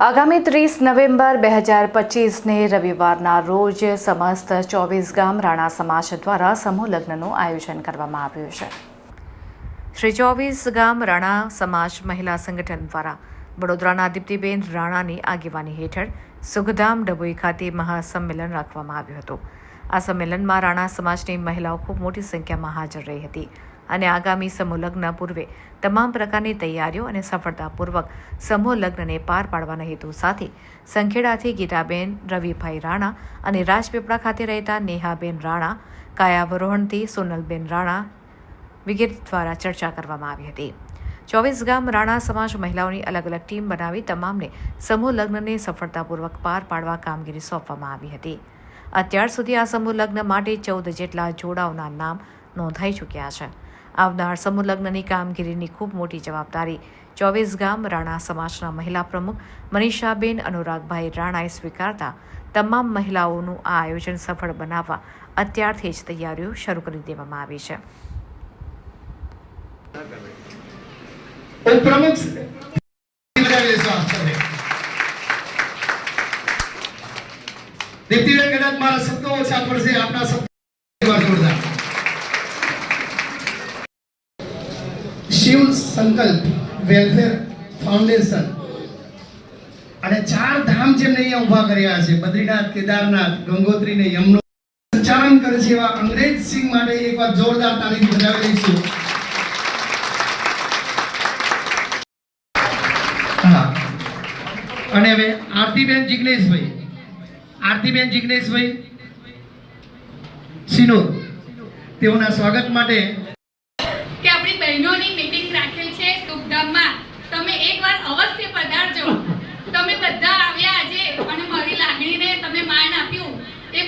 આગામી ત્રીસ નવેમ્બર બે હજાર પચીસને રવિવારના રોજ સમસ્ત ચોવીસ ગામ રાણા સમાજ દ્વારા સમૂહ લગ્નનું આયોજન કરવામાં આવ્યું છે. શ્રી ચોવીસ ગામ રાણા સમાજ મહિલા સંગઠન દ્વારા વડોદરાના દીપ્તિબેન રાણાની આગેવાની હેઠળ સુખધામ ડભોઈ ખાતે મહાસંમેલન રાખવામાં આવ્યું હતું. આ સંમેલનમાં રાણા સમાજની મહિલાઓ ખૂબ મોટી સંખ્યામાં હાજર રહી હતી. અને આગામી સમૂહ લગ્ન પૂર્વે તમામ પ્રકારની તૈયારીઓ અને સફળતાપૂર્વક સમૂહ લગ્નને પાર પાડવાના હેતુ સાથે સંખેડાથી ગીતાબેન, રવિભાઈ રાણા અને રાજપીપળા ખાતે રહેતા નેહાબેન રાણા, કાયાવરોહણથી સોનલબેન રાણા વિગેરે દ્વારા ચર્ચા કરવામાં આવી હતી. ચોવીસ ગામ રાણા સમાજ મહિલાઓની અલગ અલગ ટીમ બનાવી તમામને સમૂહ લગ્નને સફળતાપૂર્વક પાર પાડવા કામગીરી સોંપવામાં આવી હતી. અત્યાર સુધી આ સમૂહ લગ્ન માટે ચૌદ જેટલા જોડાઓના નામ નોંધાઈ ચૂક્યા છે. આવનાર સમૂહ લગ્નની કામગીરીની ખૂબ મોટી જવાબદારી ચોવીસ ગામ રાણા સમાજના મહિલા પ્રમુખ મનીષાબેન, અનુરાગભાઈ રાણાએ સ્વીકારતા તમામ મહિલાઓનું આ આયોજન સફળ બનાવવા અત્યારથી જ તૈયારીઓ શરૂ કરી દેવામાં આવી છે. દીપ્તિબેન કદાચ મારા શબ્દો ઓછા પડશે, આપના શબ્દો જોરદાર સંકલ્પ વેલફેર ફાઉન્ડેશન અને ચાર ધામ જેમને અહીંયા ઊભા કર્યા છે, બદ્રીનાથ, કેદારનાથ, ગંગોત્રી ને યમનો. સંચાલન કરે છે એવા અંગ્રેજ સિંહ માટે એકવાર જોરદાર તાલીમ બજાવી દઈશું અને હવે આરતીબેન જિગ્નેશભાઈ. આરતીબેન જિગ્નેશભાઈ. સિનોર. તેઓના સ્વાગત માટે કે આપણી બહેનોની મીટિંગ રાખેલ છે સુખધામમાં તમે એકવાર અવશ્ય પધારજો તમે બધા આવ્યા આજે અને મારી લાગણીને તમે માન આપ્યું એ બદલ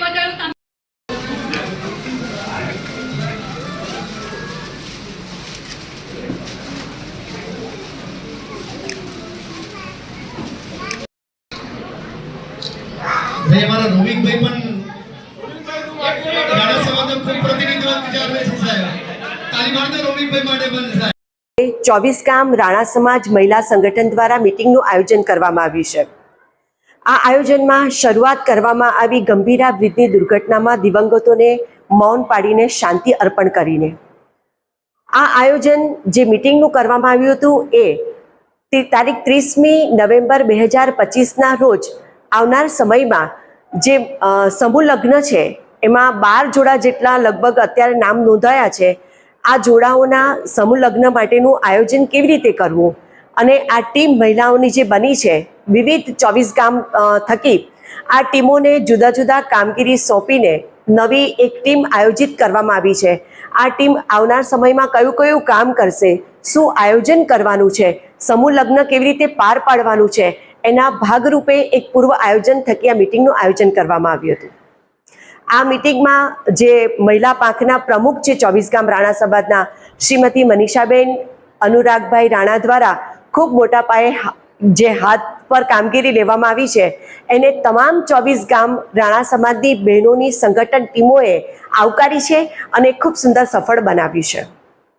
તમે ભાઈ અમારા રોમિકભાઈ પણ રાણા સમાજનો ખૂબ પ્રતિનિધિત્વ વિચારે છે સાહેબ તાલી મારજો ચોવીસ ગામ રાણા સમાજ મહિલા સંગઠન દ્વારા મિટિંગનું આયોજન કરવામાં આવ્યું છે. આ આયોજનમાં શરૂઆત કરવામાં આવી ગંભીરા બ્રિજની દુર્ઘટનામાં દિવંગતોને મૌન પાડીને શાંતિ અર્પણ કરીને. આ આયોજન જે મિટિંગનું કરવામાં આવ્યું હતું એ તારીખ ત્રીસમી નવેમ્બર બે હજાર પચીસના રોજ આવનાર સમયમાં જે સમૂહ લગ્ન છે, એમાં બાર જોડા જેટલા લગભગ અત્યારે નામ નોંધાયા છે, આ જોડાઓના સમૂહ લગ્ન માટેનું આયોજન કેવી રીતે કરવું? અને આ ટીમ મહિલાઓની જે બની છે, વિવિધ ચોવીસ ગામ થકી, આ ટીમોને જુદા જુદા કામગીરી સોંપીને નવી એક ટીમ આયોજિત કરવામાં આવી છે. આ ટીમ આવનાર સમયમાં કયું કયું કામ કરશે, શું આયોજન કરવાનું છે, સમૂહ લગ્ન કેવી રીતે પાર પાડવાનું છે, એના ભાગરૂપે એક પૂર્વ આયોજન થકી આ મિટિંગનું આયોજન કરવામાં આવ્યું હતું. આ મિટિંગમાં જે મહિલા પાંખના પ્રમુખ છે ચોવીસ ગામ રાણા સમાજના શ્રીમતી મનીષાબેન, અનુરાગભાઈ રાણા દ્વારા ખૂબ મોટા પાયે જે હાથ પર કામગીરી લેવામાં આવી છે, એને તમામ ચોવીસ ગામ રાણા સમાજની બહેનોની સંગઠન ટીમોએ આવકારી છે અને ખૂબ સુંદર સફળ બનાવ્યું છે.